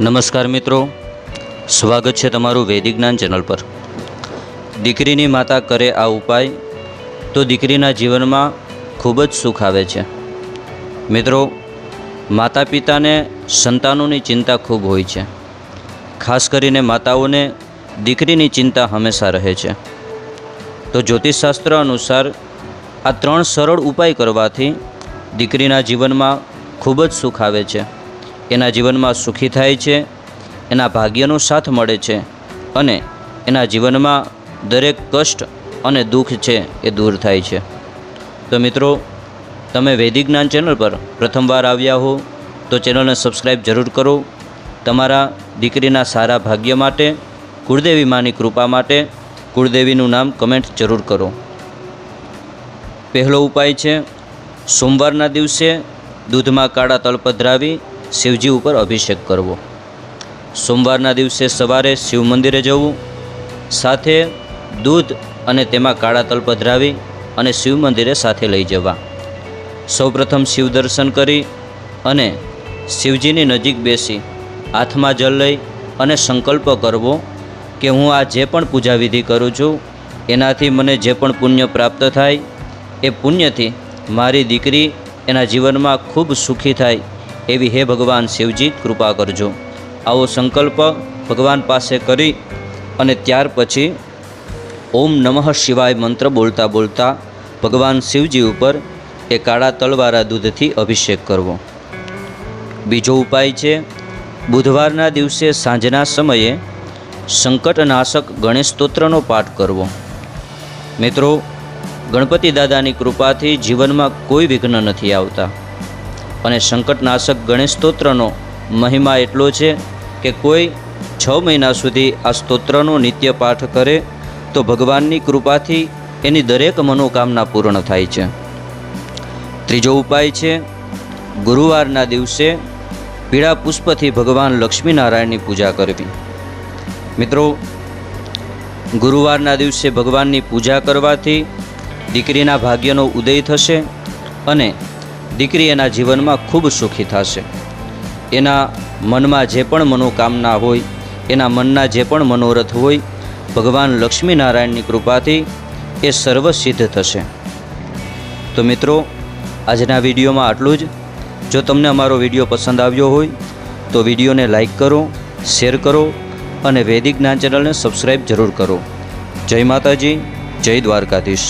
નમસ્કાર મિત્રો. સ્વાગત છે તમારું વૈદિક જ્ઞાન ચેનલ પર. દીકરીની માતા કરે આ ઉપાય તો દીકરીના જીવનમાં ખૂબ જ સુખ આવે છે. મિત્રો માતા પિતાને સંતાનોની ચિંતા ખૂબ હોય છે. ખાસ કરીને માતાઓને દીકરીની ચિંતા હંમેશા રહે છે. તો જ્યોતિષશાસ્ત્ર અનુસાર આ ત્રણ સરળ ઉપાય કરવાથી દીકરીના જીવનમાં ખૂબ જ સુખ આવે છે. એના જીવનમાં સુખી થાય છે, એના ભાગ્યનો સાથ મળે છે અને એના જીવનમાં દરેક કષ્ટ અને દુઃખ છે એ દૂર થાય છે. તો મિત્રો, તમે વૈદિક જ્ઞાન ચેનલ પર પ્રથમવાર આવ્યા હો, તો ચેનલને સબસ્ક્રાઈબ જરૂર કરો. તમારા દીકરીના સારા ભાગ્ય માટે, કુળદેવી માની કૃપા માટે, કુળદેવીનું નામ કમેન્ટ જરૂર કરો. પહેલો ઉપાય છે, સોમવારના દિવસે દૂધમાં કાળા તલ પધરાવી શિવજી ઉપર અભિષેક કરવો. સોમવારના દિવસે સવારે શિવ મંદિરે જવું, સાથે દૂધ અને તેમાં કાળા તલ પધરાવી અને શિવ મંદિરે સાથે લઈ જવા. સૌપ્રથમ શિવ દર્શન કરી અને શિવજીની નજીક બેસી, હાથમાં જલ લઈ અને સંકલ્પ કરવો કે હું આ જે પણ પૂજા વિધિ કરું છું, એનાથી મને જે પણ પુણ્ય પ્રાપ્ત થાય, એ પુણ્યથી મારી દીકરી એના જીવનમાં ખૂબ સુખી થાય એવી હે ભગવાન શિવજી, કૃપા કરજો. આવો સંકલ્પ ભગવાન પાસે કરી અને ત્યાર પછી ઓમ નમઃ શિવાય મંત્ર બોલતા બોલતા ભગવાન શિવજી ઉપર એ કાળા તલવાળા દૂધથી અભિષેક કરવો. બીજો ઉપાય છે, બુધવારના દિવસે સાંજના સમયે સંકટનાશક ગણેશ સ્તોત્રનો પાઠ કરવો. મિત્રો, ગણપતિ દાદાની કૃપાથી જીવનમાં કોઈ વિઘ્ન નથી આવતા. અને સંકટનાશક ગણેશ સ્તોત્રનો મહિમા એટલો છે કે કોઈ છ મહિના સુધી આ સ્તોત્રનો નિત્ય પાઠ કરે, તો ભગવાનની કૃપાથી એની દરેક મનોકામના પૂર્ણ થાય છે. ત્રીજો ઉપાય છે, ગુરુવારના દિવસે પીળા પુષ્પથી ભગવાન લક્ષ્મીનારાયણની પૂજા કરવી. મિત્રો, ગુરુવારના દિવસે ભગવાનની પૂજા કરવાથી દીકરીના ભાગ્યનો ઉદય થશે અને દીકરી એના જીવનમાં ખૂબ સુખી થશે. એના મનમાં જે પણ મનોકામના હોય, એના મનના જે પણ મનોરથ હોય, ભગવાન લક્ષ્મીનારાયણની કૃપાથી એ સર્વ સિદ્ધ થશે. તો મિત્રો, આજના વિડીયોમાં આટલું જ. જો તમને અમારો વીડિયો પસંદ આવ્યો હોય, તો વિડીયોને લાઈક કરો, શેર કરો અને વૈદિક જ્ઞાન ચેનલને સબસ્ક્રાઈબ જરૂર કરો. જય માતાજી, જય દ્વારકાધીશ.